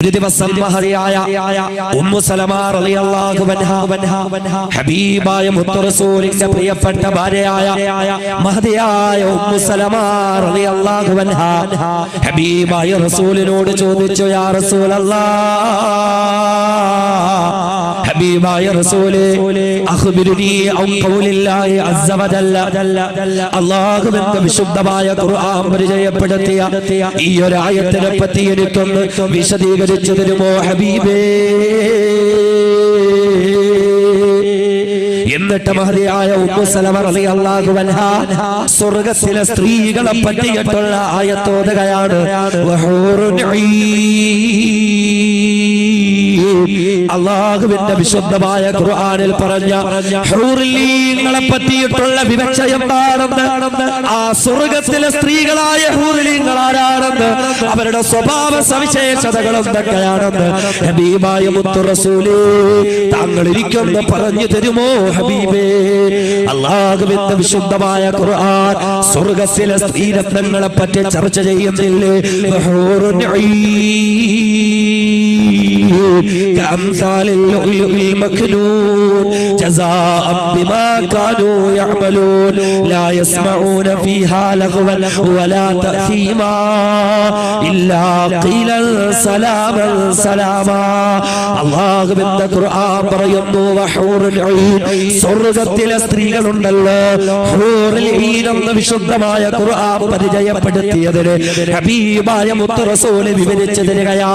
ഒരു ദിവസം മഹറിയായ ഉമ്മു സലമാ റളിയല്ലാഹു അൻഹ ഹബീബായ മുത്തു റസൂലിന്റെ പ്രിയപ്പെട്ട ഭാര്യയായ മഹതിയായ ഉമ്മു സലമാ റളിയല്ലാഹു അൻഹ ഹബീബായ റസൂലിനോട് ചോദിച്ചു യാ റസൂലല്ലാഹ് ഹബീബായ റസൂലേ അഖ്ബിരുനി ഔ ഖൗലില്ലാഹി അസ്സ വജല്ല. അല്ലാഹുവിന്റെ ഖുർആൻ പരിചയപ്പെടുത്തിയ ഈ ഒരു ആയത്തിനെ പറ്റി എനിക്കൊന്ന് വിശദീകരിച്ചു തരുമോ ഹബീബേ? എന്നിട്ട് മഹതിയായ സ്വർഗത്തിലെ സ്ത്രീകളെ പറ്റിയിട്ടുള്ള ആയത്തോതുകയാണ്. അള്ളാഹുവിന്റെ വിശുദ്ധമായ ഖുർആനിൽ പറഞ്ഞ ഹൂറിലീങ്ങളെ പറ്റിയിട്ടുള്ള വിവക്ഷ എന്താണെന്ന്? ആ സ്വർഗത്തിലെ സ്ത്രീകളായ ഹൂറിലീങ്ങൾ ആരാണെന്ന്? അവരുടെ സ്വഭാവ സവിശേഷതകൾ എന്തൊക്കെയാണെന്ന്? ഹബീബായ മുത്തു റസൂലേ താങ്കൾ ഇരിക്കുന്ന പറഞ്ഞു തരുമോ ഹബീബേ അള്ളാഹുവിന്റെ വിശുദ്ധമായ ഖുർആൻ സ്വർഗത്തിലെ സ്ത്രീരത്നങ്ങളെ പറ്റി ചർച്ച ചെയ്യുന്നില്ലേ ഹൂറുൻ كأمثال اللؤلؤ المكنون جزاء بما كانوا يعملون لا يسمعون فيها لغوا ولا تأثيما إلا قيلا سلاما سلاما الله بنت ഖുർആൻ പറയുന്നു വഹൂറുൽ ഈൻ സ്വർഗത്തിലെ സ്ത്രീകളുണ്ടല്ലോ. എന്ന വിശുദ്ധമായ പരിചയപ്പെടുത്തിയതിന് ഹബീബായ മുത്ത് വിവരിച്ചതിന് വിവരിച്ചു തരികയാ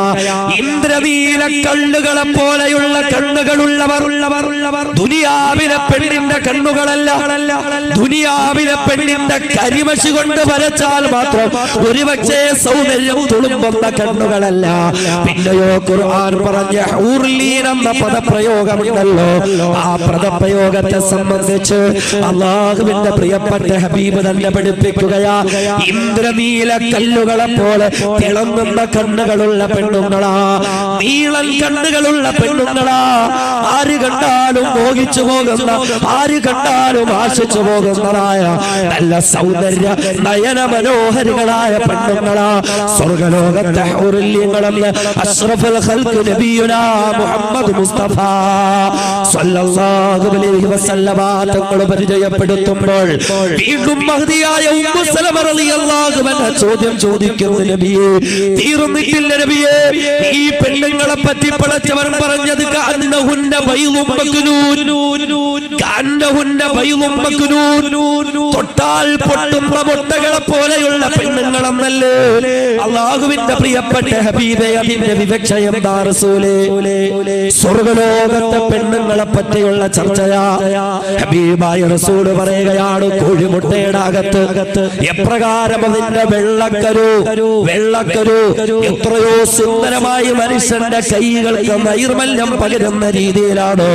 ഇന്ദ്രനീല കണ്ണുകളെ പോലെയുള്ള കണ്ണുകളുള്ളവർ ദുനിയാവിലെ പെണ്ണിന്റെ കണ്ണുകളല്ല. ദുനിയാവിലെ പെണ്ണിന്റെ കരിമഷി കൊണ്ട് വരച്ചാൽ മാത്രം ഒരുപക്ഷേ സൗന്ദര്യം തുളുമ്പുന്ന കണ്ണുകളല്ല. പിന്നെയോ ഖുർആൻ പറഞ്ഞ ഹൂർലീൻ എന്ന പദപ്രയോഗമുണ്ടല്ലോ. ആ പദപ്രയോഗത്തെ സംബന്ധിച്ച് അള്ളാഹുവിന്റെ പ്രിയപ്പെട്ട ഹബീബ് തന്നെ പഠിപ്പിക്കുകയാ. ഇന്ദ്രനീല കല്ലുകളെ പോലെ തിളങ്ങുന്ന കണ്ണുകളുള്ള പെണ്ണുങ്ങളാ. നീളൻ കണ്ണുകളുള്ള പെണ്ണുങ്ങളാ. ആര് കണ്ടാലും മോഹിച്ചു പോകുന്ന ആര് കണ്ടാലും ആശിച്ചു പോകുന്നതായ നല്ല സൗന്ദര്യ നയന മനോഹരികളായ പെണ്ണുങ്ങളാ. സ്വർഗലോകത്തെ ഔരല്യങ്ങളെന്ന് അഷ്റഫുൽ നബിയുനാ മുഹമ്മദ് മുസ്തഫ. സല്ലല്ലാഹു അലൈഹി തങ്ങൾ പരിചയപ്പെടുത്തുമ്പോൾ വീണ്ടും അൻഹ ചോദ്യം ചോദിക്കുന്നു നബിയേ. തീർന്നിട്ടില്ല നബിയേ. ഈ പെണ്ണുങ്ങളെ പറ്റി പടച്ചവൻ പറഞ്ഞത് തൊട്ടാൽ പൊട്ടുന്ന മുട്ടകളെ പോലെയുള്ള പെണ്ണുങ്ങളെന്നല്ലേ? അള്ളാഹുവിന്റെ പ്രിയപ്പെട്ട ഹബീബെ അതിന്റെ വിവക്ഷ എന്താ റസൂലേ? സ്വർഗലോകത്തെ പെണ്ണുങ്ങളെ പറ്റിയുള്ള ചർച്ചയാ. ഹബീബായ റസൂൽ പറയുകയാണ് കോഴിമുട്ടയുടെ അകത്ത് എപ്രകാരം അതിന്റെ വെള്ളക്കരു വെള്ളക്കരു എത്രയോ സുന്ദരമായി മനുഷ്യന്റെ കൈകൾക്ക് നൈർമല്യം പകരുന്ന രീതിയിലാണ്.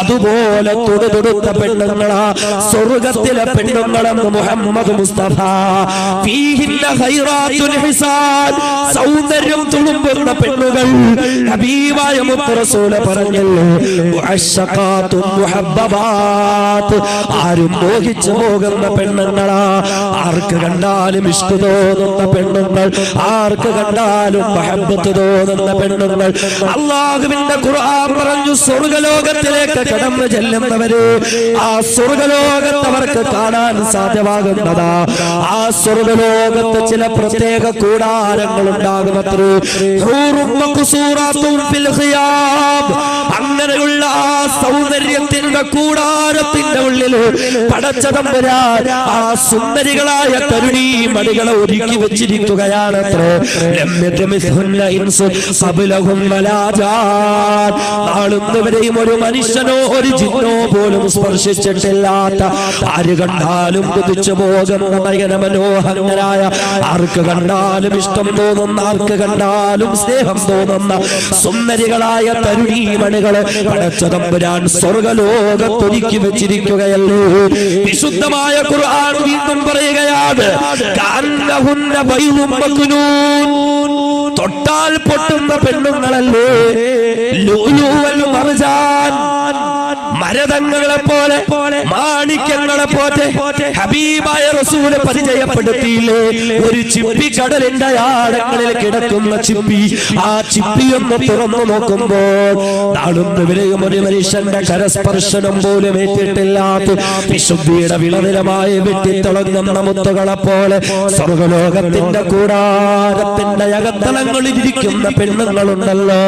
അതുപോലെ തുടുതുടുത്ത പെണ്ണുങ്ങളാ സ്വർഗത്തിലെ പെണ്ണുങ്ങളെന്ന് മുഹമ്മദ് മുസ്തഫ. സൗന്ദര്യം തുളുമ്പുന്ന പെണ്ണുകൾ. ഹബീബായ മുത്തറസൂല പറഞ്ഞല്ലോ മുഅശ്ശഖാത്തും ആരും മോഹിച്ചു പോകുന്ന പെണ്ണുങ്ങളാ. ആർക്ക് കണ്ടാലും ഇഷ്ട തോന്നുന്ന പെണ്ണുങ്ങൾ ആർക്ക് കണ്ടാലും മഹബത്ത് തോന്നുന്ന പെണ്ണുങ്ങൾ. അള്ളാഹുവിന്റെ ഖുർആൻ പറഞ്ഞു സ്വർഗലോകത്തിലേക്ക് കടന്നു ചെല്ലുന്നവര് ആ സ്വർഗലോകത്ത് അവർക്ക് കാണാൻ സാധ്യമാകുന്നതാ. ആ സ്വർഗലോകത്ത് ചില പ്രത്യേക കൂടാരങ്ങൾ ഉണ്ടാകുമത്രേ അങ്ങനെയുള്ള ആ സൗന്ദര്യത്തിന്റെ കൂടാരത്തിന്റെ ഉള്ളിൽ പടച്ചതമ്പുരാൻ ആ സുന്ദരികളായ തരുണീ മണികളെ ഒരുക്കി വെച്ചിരിക്കുകയാണ് നാളുന്നവരെയും ഒരു മനുഷ്യനോ ഒരു ജിന്നോ പോലും സ്പർശിച്ചിട്ടില്ലാത്ത ആര് കണ്ടാലും കുതിച്ചു പോകുന്ന നയന മനോഹരനായ ആർക്ക് കണ്ടാലും ഇഷ്ടം തോന്നുന്ന ആർക്ക് കണ്ടാലും സ്നേഹം തോന്നുന്ന സുന്ദരികളായ തരുണീമണികളെ പടച്ചതമ്പുരാൻ സ്വർഗലോകത്തൊരുക്കി വെച്ചിരിക്കുകയല്ലേ? വിശുദ്ധമായ ഖുർആൻ വീണ്ടും പറയുകയാണ്. തൊട്ടാൽ പൊട്ടുന്ന പെണ്ണുങ്ങളല്ലേ? ലൂലൂവൽ മർജാൻ. മരതങ്ങളെ പോലെ മാണിക്യങ്ങളെ പോറ്റെ ഹബീബായ റസൂൽ പരിചയപ്പെടുത്തിയില്ലേ? ഒരു ചിപ്പി കടലിന്റെ ആഴങ്ങളിൽ കിടക്കുന്ന ചിപ്പി. ആ ചിപ്പി ഒന്ന് തുറന്നു നോക്കുമ്പോൾ നാളുന്നവരെയും ഒരു മനുഷ്യന്റെ കരസ്പർശനം പോലും ഏറ്റിട്ടില്ലാത്ത വിശുദ്ധിയുടെ വിളനിലമായി വെട്ടിത്തിളങ്ങുന്ന മുത്തുകളെ പോലെ സ്വർഗലോകത്തിന്റെ കൂടാരത്തിന്റെ അകത്തളങ്ങളിൽ ഇരിക്കുന്ന പെണ്ണുങ്ങളുണ്ടല്ലോ.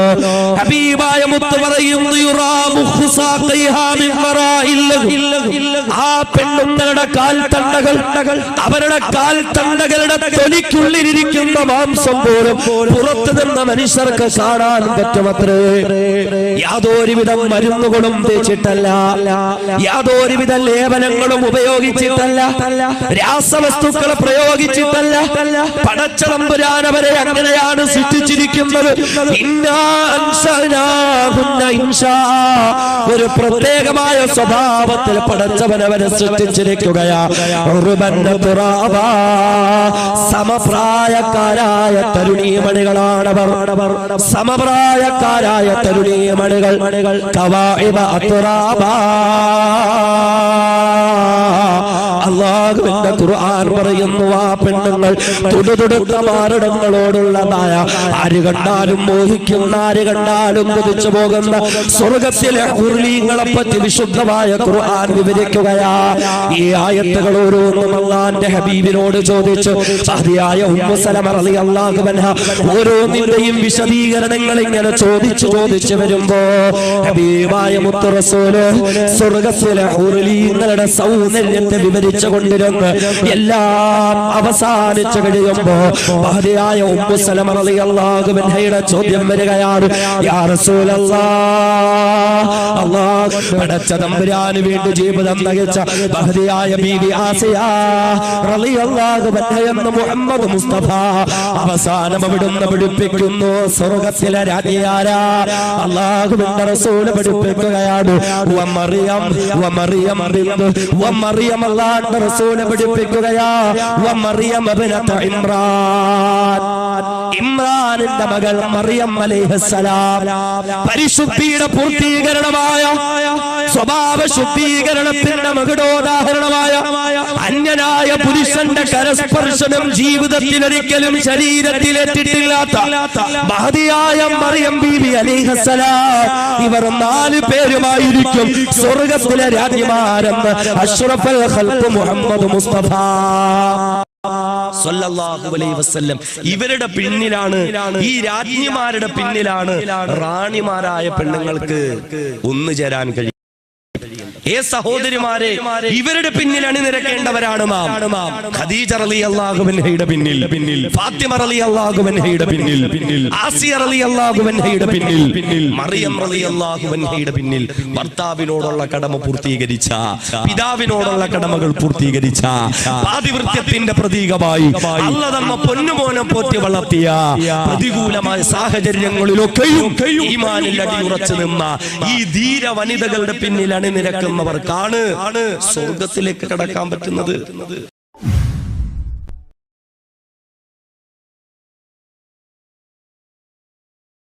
ഹബീബായ മുത്ത് പറയുന്നു ആ കാൽ തണ്ടകൾ അവരുടെ കാൽ തണ്ടകളുടെ തൊലിക്കുള്ളിലിരിക്കുന്ന മാംസം പോലും പുറത്തു നിന്ന മനുഷ്യർക്ക് കാണാൻ പറ്റുമത്രേ. യാതൊരുവിധം മരുന്നുകളും തേച്ചിട്ടല്ല. യാതൊരുവിധ ലേപനങ്ങളും ഉപയോഗിച്ചിട്ടല്ല. രാസവസ്തുക്കൾ പ്രയോഗിച്ചിട്ടല്ല. പടച്ചതമ്പുരാനവരെ അങ്ങനെയാണ് സൃഷ്ടിച്ചിരിക്കുന്നത്. ഒരു പ്രത്യേക പ്രത്യേകമായ സ്വഭാവത്തിൽ പടച്ചവനവനെ സൃഷ്ടിച്ചിരിക്കുകയാ. സമപ്രായക്കാരായ തരുണീമണികളാണവർ സമപ്രായക്കാരായ തരുണീമണികൾ കവാഇബ അത്തുറാബാ. അള്ളാഹുവിന്റെ ഖുർആൻ പറയുന്നു ആ പെണ്ണുങ്ങൾ തുടുതുടുത്ത മാരടങ്ങളോടുള്ളതായ ആര് കണ്ടാലും മോഹിക്കുന്ന ആര് കണ്ടാലും കുതിച്ചു പോകുന്ന സ്വർഗത്തിലെ കുർലീങ്ങളെ പറ്റി വിശുദ്ധമായ ഖുർആൻ വിവരിക്കുകയാ. ഈ ആയത്തുകൾ ഓരോന്നും അള്ളാന്റെ ഹബീബിനോട് ചോദിച്ചു. സഹദിയായ ഉമ്മുസലമ റളിയല്ലാഹു അൻഹ ഓരോന്നിന്റെയും വിശദീകരണങ്ങൾ ഇങ്ങനെ ചോദിച്ചു ചോദിച്ചു വരുമ്പോ ഹബീബായ മുത്തറസൂൽ സ്വർഗത്തിലെ ഉരുളീങ്ങളുടെ സൗന്ദര്യത്തെ വിവരിച്ചു കൊണ്ടിരുന്ന് എല്ലാം അവസാനിച്ചു കഴിയുമ്പോ മഹതിയായ ഉമ്മു റളിയല്ലാഹു അൻഹയുടെ ചോദ്യം വരികയാണ് പടച്ച തമ്പുരാന് വേണ്ടി ജീവിതം നയിച്ച മഹതിയായ ബീവി ആസിയ റളിയല്ലാഹു അൻഹ മുഹമ്മദ് മുസ്തഫ അവസാനം അവിടുന്ന് പഠിപ്പിക്കുന്നു സ്വർഗത്തിലെ രാജ്ഞിയാരാ? അള്ളാഹുവിന്റെ റസൂൽ പഠിപ്പിക്കുകയാണ് വ മറിയം വ മറിയം ബിന്ദു വ മറിയം അള്ളാഹുവിന്റെ റസൂൽ മറിയം ഇമ്രാൻ. ഇമ്രാനിന്റെ മകൾ മറിയം അലൈഹിസ്സലാം. പരിശുദ്ധിയുടെ പൂർത്തീകരണമായ സ്വഭാവ ശുദ്ധീകരണത്തിന്റെ മകുടോദാഹരണമായ അന്യനായ പുരുഷന്റെ കരസ്പർശനം ജീവിതത്തിൽ ഒരിക്കലും ശരീരത്തിലെത്തിയിട്ടില്ലാത്ത മഹതിയായ മറിയം ബീബി അലിഹസലാം ഇവർ നാല് പേരുമായിരിക്കും സ്വർഗത്തിലെ രാജ്യമാരെന്ന് അഷ്റഫൽ ഖൽഖ് മുഹമ്മദ് മുസ്തഫ. ഇവരുടെ പിന്നിലാണ് ഈ രാജ്ഞിമാരുടെ പിന്നിലാണ് റാണിമാരായ പെണ്ണുങ്ങൾക്ക് ഒന്നു ചേരാൻ കഴിയും ഏ സഹോദരിമാരെ ഇവരുടെ പിന്നിൽ അണിനിരക്കേണ്ടവരാണ് മാം ഖദീജ റളിയല്ലാഹു അൻഹയുടെ പിന്നിൽ പിന്നിൽ ഫാത്തിമ റളിയല്ലാഹു അൻഹയുടെ പിന്നിൽ പിന്നിൽ ആസിയ റളിയല്ലാഹു അൻഹയുടെ പിന്നിൽ പിന്നിൽ മറിയം റളിയല്ലാഹു അൻഹയുടെ പിന്നിൽ ഭർത്താവിനോടുള്ള കടമ പൂർത്തീകരിച്ച പിതാവിനോടുള്ള കടമകൾ പൂർത്തീകരിച്ച പാതിവൃത്യത്തിന്റെ പ്രതീകമായി അല്ല തന്ന പൊന്നുമോനെ പോറ്റി വളർത്തിയ പ്രതികൂലമായ സാഹചര്യങ്ങളിലൊക്കെയും ഈമാനിൽ അടിയുറച്ചു നിന്ന ഈ ധീര വനിതകളുടെ പിന്നിൽ അണിനിരക്കുന്നവർക്കാണ് സ്വർഗത്തിലേക്ക് കടക്കാൻ പറ്റുന്നത്.